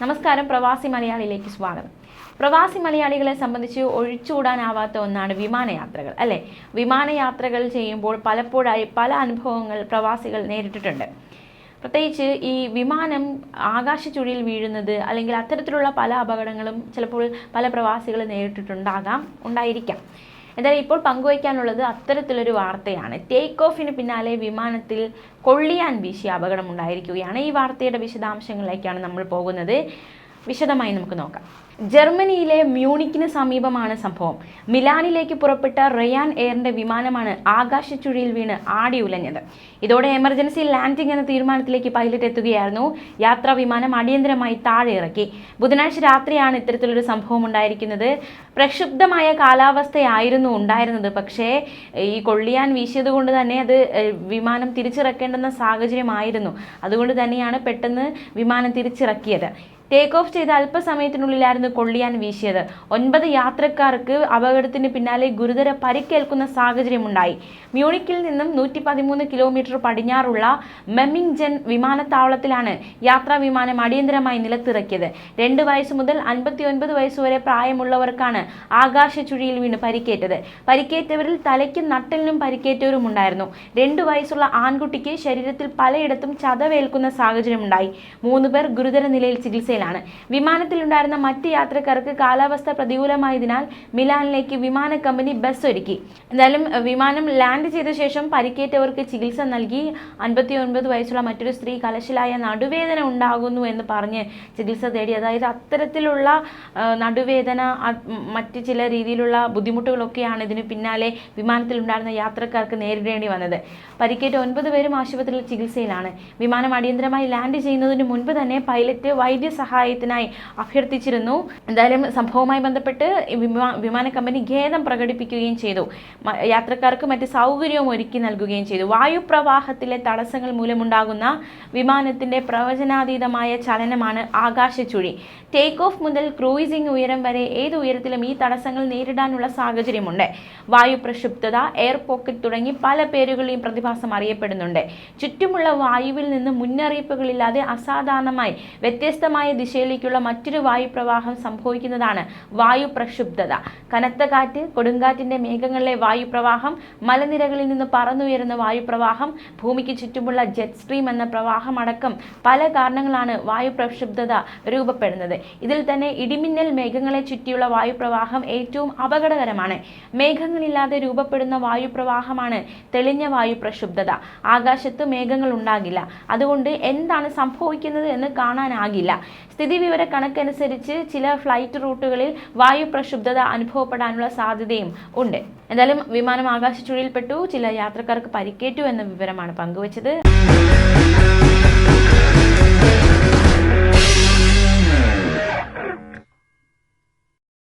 നമസ്കാരം പ്രവാസി മലയാളിയിലേക്ക് സ്വാഗതം. പ്രവാസി മലയാളികളെ സംബന്ധിച്ച് ഒഴിച്ചുകൂടാനാവാത്ത ഒന്നാണ് വിമാനയാത്രകൾ അല്ലേ? വിമാനയാത്രകൾ ചെയ്യുമ്പോൾ പലപ്പോഴായി പല അനുഭവങ്ങൾ പ്രവാസികൾ നേരിട്ടിട്ടുണ്ട്. പ്രത്യേകിച്ച് ഈ വിമാനം ആകാശച്ചുഴിയിൽ വീഴുന്നത് അല്ലെങ്കിൽ അത്തരത്തിലുള്ള പല അപകടങ്ങളും ചിലപ്പോൾ പല പ്രവാസികൾ നേരിട്ടിട്ടുണ്ടാകാം ഉണ്ടായിരിക്കാം. എന്തായാലും ഇപ്പോൾ പങ്കുവയ്ക്കാനുള്ളത് അത്തരത്തിലൊരു വാർത്തയാണ്. ടേക്ക് ഓഫിന് പിന്നാലെ വിമാനത്തിൽ കൊള്ളിയാൻ വീശിയ അപകടം ഉണ്ടായിരിക്കുകയാണ് ഈ വാർത്തയുടെ വിശദാംശങ്ങളിലേക്കാണ് നമ്മൾ പോകുന്നത്. വിശദമായി നമുക്ക് നോക്കാം. ജർമ്മനിയിലെ മ്യൂണിക്കിന് സമീപമാണ് സംഭവം. മിലാനിലേക്ക് പുറപ്പെട്ട റയാൻ എയറിന്റെ വിമാനമാണ് ആകാശച്ചുഴിയിൽ വീണ് ആടി ഉലഞ്ഞത്. ഇതോടെ എമർജൻസി ലാൻഡിംഗ് എന്ന തീരുമാനത്തിലേക്ക് പൈലറ്റ് എത്തുകയായിരുന്നു. യാത്രാ വിമാനം അടിയന്തരമായി താഴെ ഇറക്കി. ബുധനാഴ്ച രാത്രിയാണ് ഇത്തരത്തിലൊരു സംഭവം ഉണ്ടായിരിക്കുന്നത്. പ്രക്ഷുബ്ധമായ കാലാവസ്ഥയായിരുന്നു ഉണ്ടായിരുന്നത്. പക്ഷേ ഈ കൊള്ളിയാൻ വീശിയത് കൊണ്ട് തന്നെ അത് വിമാനം തിരിച്ചിറക്കേണ്ടുന്ന സാഹചര്യമായിരുന്നു. അതുകൊണ്ട് തന്നെയാണ് പെട്ടെന്ന് വിമാനം തിരിച്ചിറക്കിയത്. ടേക്ക് ഓഫ് ചെയ്ത അല്പസമയത്തിനുള്ളിലായിരുന്നു കൊള്ളിയാൻ വീശിയത്. ഒൻപത് യാത്രക്കാർക്ക് അപകടത്തിന് പിന്നാലെ ഗുരുതര പരിക്കേൽക്കുന്ന സാഹചര്യമുണ്ടായി. മ്യൂണിക്കിൽ നിന്നും നൂറ്റി പതിമൂന്ന് കിലോമീറ്റർ പടിഞ്ഞാറുള്ള മെമ്മിങ്ജൻ വിമാനത്താവളത്തിലാണ് യാത്രാ വിമാനം അടിയന്തരമായി നിലത്തിറക്കിയത്. രണ്ട് വയസ്സ് മുതൽ അൻപത്തി ഒൻപത് വയസ്സ് വരെ പ്രായമുള്ളവർക്കാണ് ആകാശച്ചുഴിയിൽ വീണ് പരിക്കേറ്റത്. പരിക്കേറ്റവരിൽ തലയ്ക്കും നട്ടലിനും പരിക്കേറ്റവരും ഉണ്ടായിരുന്നു രണ്ടു വയസ്സുള്ള ആൺകുട്ടിക്ക് ശരീരത്തിൽ പലയിടത്തും ചതവേൽക്കുന്ന സാഹചര്യമുണ്ടായി. മൂന്ന് പേർ ഗുരുതര നിലയിൽ ചികിത്സയിലാണ് വിമാനത്തിലുണ്ടായിരുന്ന മറ്റ് യാത്രക്കാർക്ക് കാലാവസ്ഥ പ്രതികൂലമായതിനാൽ മിലാനിലേക്ക് വിമാന കമ്പനി ബസ് ഒരുക്കി. എന്തായാലും വിമാനം ലാൻഡ് ചെയ്ത ശേഷം പരിക്കേറ്റവർക്ക് ചികിത്സ നൽകി. അൻപത്തി ഒൻപത് വയസ്സുള്ള മറ്റൊരു സ്ത്രീ കലശലായ നടുവേദന ഉണ്ടാകുന്നു എന്ന് പറഞ്ഞ് ചികിത്സ തേടി. അതായത് അത്തരത്തിലുള്ള നടുവേദന മറ്റ് ചില രീതിയിലുള്ള ബുദ്ധിമുട്ടുകളൊക്കെയാണ് ഇതിന് പിന്നാലെ വിമാനത്തിലുണ്ടായിരുന്ന യാത്രക്കാർക്ക് നേരിടേണ്ടി വന്നത്. പരിക്കേറ്റ ഒൻപത് പേരും ആശുപത്രിയിൽ ചികിത്സയിലാണ്. വിമാനം അടിയന്തരമായി ലാൻഡ് ചെയ്യുന്നതിന് മുൻപ് തന്നെ പൈലറ്റ് വൈദ്യസഹായത്തിനായി അഭ്യർത്ഥിച്ചിരുന്നു. എന്തായാലും സംഭവവുമായി ബന്ധപ്പെട്ട് വിമാ വിമാന കമ്പനി ഖേദം പ്രകടിപ്പിക്കുകയും ചെയ്തു. യാത്രക്കാർക്ക് മറ്റ് സൗകര്യവും ഒരുക്കി നൽകുകയും ചെയ്തു. വായുപ്രവാഹത്തിലെ തടസ്സങ്ങൾ മൂലമുണ്ടാകുന്ന വിമാനത്തിന്റെ പ്രവചനാതീതമായ ചലനമാണ് ആകാശച്ചുഴി. ടേക്ക് ഓഫ് മുതൽ ക്രൂയിസിംഗ് ഉയരം വരെ ഏത് ഉയരത്തിലും ഈ തടസ്സങ്ങൾ നേരിടാനുള്ള സാഹചര്യമുണ്ട്. വായു പ്രക്ഷുബ്ധത എയർ പോക്കറ്റ് തുടങ്ങി പല പേരുകളിൽ ഈ പ്രതിഭാസം അറിയപ്പെടുന്നുണ്ട്. ചുറ്റുമുള്ള വായുവിൽ നിന്ന് മുന്നറിയിപ്പുകളില്ലാതെ അസാധാരണമായി വ്യത്യസ്തമായ ദിശയിലേക്കുള്ള മറ്റൊരു വായുപ്രവാഹം സംഭവിക്കുന്നതാണ് വായു പ്രക്ഷുബ്ധത. കനത്ത കാറ്റ് കൊടുങ്കാറ്റിന്റെ മേഘങ്ങളിലെ വായുപ്രവാഹം മലനിരകളിൽ നിന്ന് പറന്നുയരുന്ന വായുപ്രവാഹം ഭൂമിക്ക് ചുറ്റുമുള്ള ജെറ്റ് സ്ട്രീം എന്ന പ്രവാഹം അടക്കം പല കാരണങ്ങളാണ് വായു പ്രക്ഷുബ്ധത രൂപപ്പെടുന്നത്. ഇതിൽ തന്നെ ഇടിമിന്നൽ മേഘങ്ങളെ ചുറ്റിയുള്ള വായുപ്രവാഹം ഏറ്റവും അപകടകരമാണ്. മേഘങ്ങളില്ലാതെ രൂപപ്പെടുന്ന വായുപ്രവാഹമാണ് തെളിഞ്ഞ വായു പ്രക്ഷുബ്ധത ആകാശത്ത് മേഘങ്ങൾ ഉണ്ടാകില്ല. അതുകൊണ്ട് എന്താണ് സംഭവിക്കുന്നത് എന്ന് കാണാനാകില്ല. സ്ഥിതിവിവര കണക്കനുസരിച്ച് ചില ഫ്ലൈറ്റ് റൂട്ടുകളിൽ വായു പ്രക്ഷുബ്ധത അനുഭവപ്പെടാനുള്ള സാധ്യതയും ഉണ്ട്. എന്തായാലും വിമാനം ആകാശച്ചുഴിയിൽപ്പെട്ടു ചില യാത്രക്കാർക്ക് പരിക്കേറ്റു എന്ന വിവരമാണ് പങ്കുവച്ചത്.